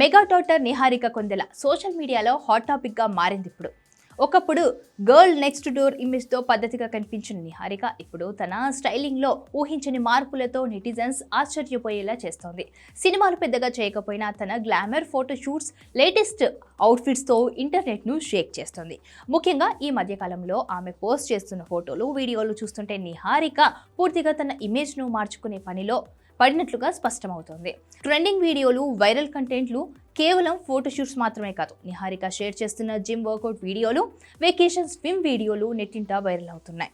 Mega daughter Niharika Konidela social మీడియాలో hot టాపిక్గా మారింది ఇప్పుడు. ఒకప్పుడు గర్ల్ నెక్స్ట్ డోర్ ఇమేజ్తో పద్ధతిగా కనిపించిన నిహారిక ఇప్పుడు తన స్టైలింగ్లో ఊహించని మార్పులతో నెటిజన్స్ ఆశ్చర్యపోయేలా చేస్తోంది. సినిమాలు పెద్దగా చేయకపోయినా తన గ్లామర్ ఫోటో షూట్స్ లేటెస్ట్ అవుట్ఫిట్స్తో ఇంటర్నెట్ను షేక్ చేస్తుంది. ముఖ్యంగా ఈ మధ్యకాలంలో ఆమె పోస్ట్ చేస్తున్న ఫోటోలు వీడియోలు చూస్తుంటే నిహారిక పూర్తిగా తన ఇమేజ్ను మార్చుకునే పనిలో పడినట్లుగా స్పష్టమవుతోంది. ట్రెండింగ్ వీడియోలు వైరల్ కంటెంట్లు కేవలం ఫోటోషూట్స్ మాత్రమే కాదు. నిహారిక షేర్ చేస్తున్న gym workout videos vacation swim videos నెట్టింట వైరల్ అవుతున్నాయి.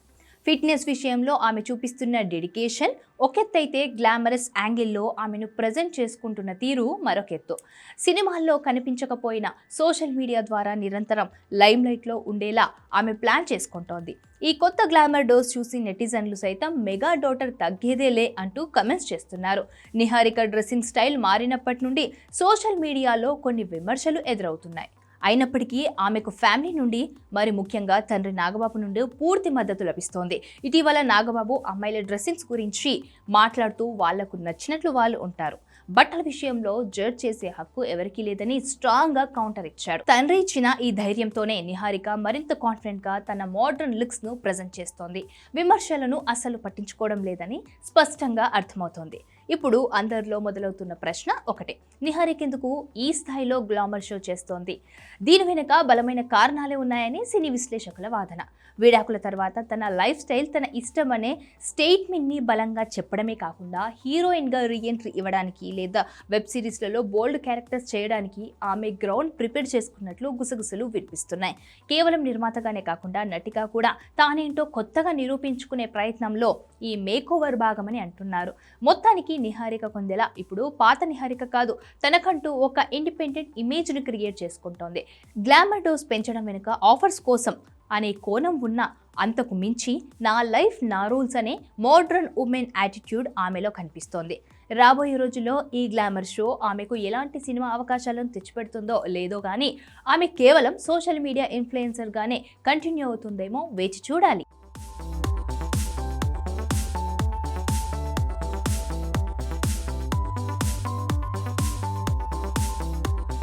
ఫిట్నెస్ విషయంలో ఆమె చూపిస్తున్న డెడికేషన్ ఒకెత్తైతే గ్లామరస్ యాంగిల్లో ఆమెను ప్రజెంట్ చేసుకుంటున్న తీరు మరొకెత్తు. సినిమాల్లో కనిపించకపోయిన సోషల్ మీడియా ద్వారా నిరంతరం లైమ్లైట్లో ఉండేలా ఆమె ప్లాన్ చేసుకుంటోంది. ఈ కొత్త గ్లామర్ డోస్ చూసి నెటిజన్లు సైతం మెగా డాటర్ తగ్గేదేలే అంటూ కమెంట్స్ చేస్తున్నారు. నిహారిక డ్రెస్సింగ్ స్టైల్ మారినప్పటి నుండి సోషల్ మీడియాలో కొన్ని విమర్శలు ఎదురవుతున్నాయి. అయినప్పటికీ ఆమెకు ఫ్యామిలీ నుండి మరి ముఖ్యంగా తండ్రి నాగబాబు నుండి పూర్తి మద్దతు లభిస్తోంది. ఇటీవల నాగబాబు అమ్మాయిల డ్రెస్సింగ్స్ గురించి మాట్లాడుతూ వాళ్ళకు నచ్చినట్లు వాళ్ళు ఉంటారు. బట్టల విషయంలో జడ్జ్ చేసే హక్కు ఎవరికీ లేదని స్ట్రాంగ్గా కౌంటర్ ఇచ్చాడు. తండ్రి ఇచ్చిన ఈ ధైర్యంతోనే నిహారిక మరింత కాన్ఫిడెంట్గా తన మోడర్న్ లుక్స్ను ప్రజెంట్ చేస్తోంది. విమర్శలను అసలు పట్టించుకోవడం లేదని స్పష్టంగా అర్థమవుతోంది. ఇప్పుడు అందరిలో మొదలవుతున్న ప్రశ్న ఒకటే. నిహారికెందుకు ఈ స్థాయిలో గ్లామర్ షో చేస్తోంది? దీని వెనుక బలమైన కారణాలే ఉన్నాయని సినీ విశ్లేషకుల వాదన. విడాకుల తర్వాత తన లైఫ్ స్టైల్ తన ఇష్టం అనే స్టేట్మెంట్ని బలంగా చెప్పడమే కాకుండా హీరోయిన్గా రీఎంట్రీ ఇవ్వడానికి లేదా వెబ్ సిరీస్లలో బోల్డ్ క్యారెక్టర్స్ చేయడానికి ఆమె గ్రౌండ్ ప్రిపేర్ చేసుకున్నట్లు గుసగుసలు వినిపిస్తున్నాయి. కేవలం నిర్మాతగానే కాకుండా నటిగా కూడా తానేంటో కొత్తగా నిరూపించుకునే ప్రయత్నంలో ఈ మేకోవర్ భాగమని అంటున్నారు. మొత్తానికి నిహారిక కొందెల ఇప్పుడు పాత నిహారిక కాదు తనకంటూ ఒక ఇండిపెండెంట్ ఇమేజ్ను క్రియేట్ చేసుకుంటోంది. గ్లామర్ డోస్ పెంచడం వెనుక ఆఫర్స్ కోసం అనే కోణం ఉన్న అంతకు మించి నా లైఫ్ నా రూల్స్ అనే మోడ్రన్ ఉమెన్ యాటిట్యూడ్ ఆమెలో కనిపిస్తోంది. రాబోయే రోజుల్లో ఈ గ్లామర్ షో ఆమెకు ఎలాంటి సినిమా అవకాశాలను తెచ్చిపెడుతుందో లేదో కానీ ఆమె కేవలం సోషల్ మీడియా ఇన్ఫ్లుయెన్సర్గానే కంటిన్యూ అవుతుందేమో వేచి చూడాలి.